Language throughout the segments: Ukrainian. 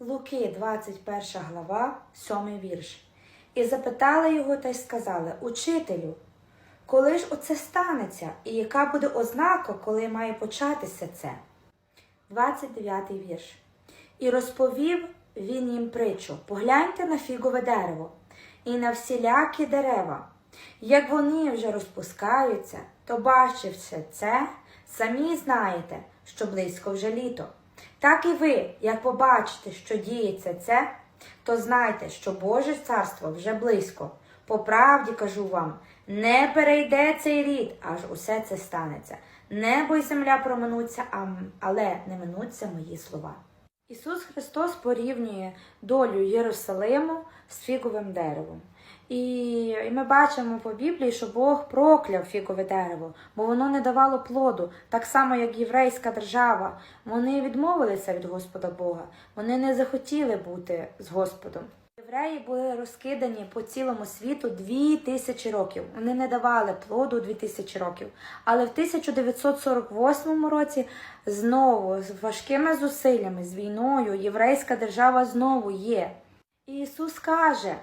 Луки, 21 глава, 7 вірш. І запитали його та й сказали: Учителю, коли ж оце станеться, і яка буде ознака, коли має початися це? 29 вірш. І розповів він їм притчу: погляньте на фігове дерево і на всілякі дерева. Як вони вже розпускаються, то бачивши це, самі знаєте, що близько вже літо. Так і ви, як побачите, що діється це, то знайте, що Боже царство вже близько. По правді кажу вам, не перейде цей рід, аж усе це станеться. Небо й земля проминуться, але не минуться мої слова. Ісус Христос порівнює долю Єрусалиму з фіговим деревом. І і ми бачимо по Біблії, що Бог прокляв фігове дерево, бо воно не давало плоду, так само, як єврейська держава. Вони відмовилися від Господа Бога, вони не захотіли бути з Господом. Євреї були розкидані по цілому світу дві тисячі років. Вони не давали плоду дві тисячі років. Але в 1948 році знову з важкими зусиллями, з війною, єврейська держава знову є. І Ісус каже: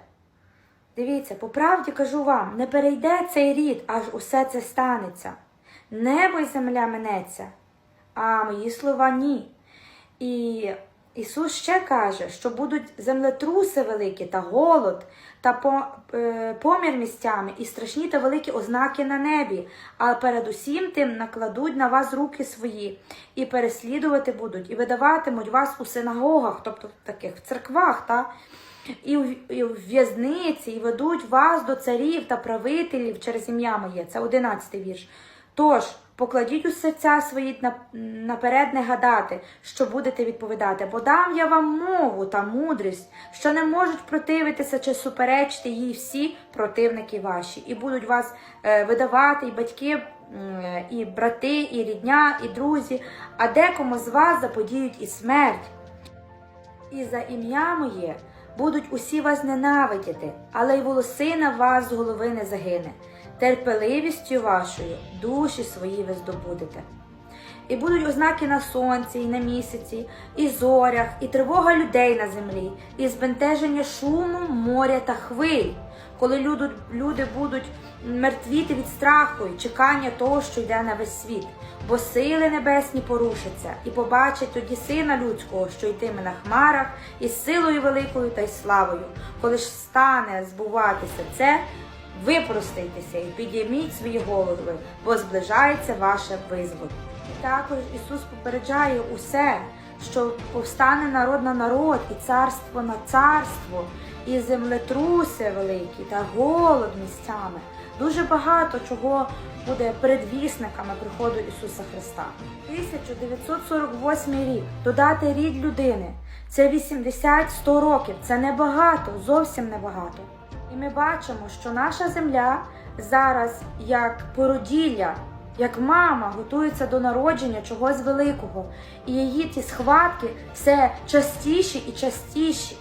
Дивіться, по правді кажу вам, не перейде цей рід, аж усе це станеться. Небо й земля минеться, а мої слова ні. І Ісус ще каже, що будуть землетруси великі та голод, та по, е, помір місцями, і страшні та великі ознаки на небі, а перед усім тим накладуть на вас руки свої, і переслідувати будуть, і видаватимуть вас у синагогах, тобто в таких в церквах, та, і в, в'язниці, і ведуть вас до царів та правителів через ім'я моє. Це 11 вірш. Тож, покладіть у серця свої наперед не гадати, що будете відповідати, бо дам я вам мову та мудрість, що не можуть противитися чи суперечити їй всі противники ваші, і будуть вас е, видавати і батьки, і брати, і рідня, і друзі, а декому з вас заподіють і смерть. І за ім'я моє будуть усі вас ненавидіти, але й волосина вас з голови не загине. Терпеливістю вашою душі свої ви здобудете. І будуть ознаки на сонці, і на місяці, і зорях, і тривога людей на землі, і збентеження шуму, моря та хвиль, коли люди, будуть мертвіти від страху і чекання того, що йде на весь світ. Бо сили небесні порушаться, і побачать тоді сина людського, що йтиме на хмарах, із силою великою та й славою. Коли ж стане збуватися це, випростайтеся і підійміть свої голови, бо зближається ваше визволення. Також Ісус попереджає усе, що повстане народ на народ, і царство на царство, і землетруси великі, та голод місцями. Дуже багато чого буде передвісниками приходу Ісуса Христа. 1948 рік додати рід людини. Це 80-100 років. Це небагато, зовсім небагато. І ми бачимо, що наша земля зараз як породілля, як мама готується до народження чогось великого, і її ті схватки все частіші і частіші.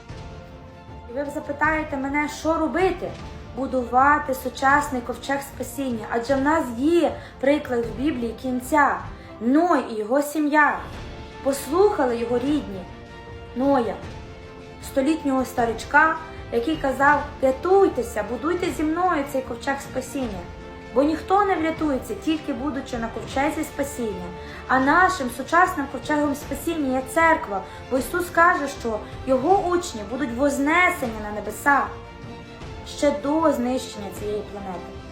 І ви запитаєте мене, що робити? Будувати сучасний ковчег спасіння. Адже в нас є приклад в Біблії кінця Ной і його сім'я. Послухали його рідні Ноя, столітнього старичка, який казав: рятуйтеся, будуйте зі мною цей ковчег спасіння. Бо ніхто не врятується, тільки будучи на ковчезі спасіння. А нашим сучасним ковчегом спасіння є церква, бо Ісус каже, що його учні будуть вознесені на небеса ще до знищення цієї планети.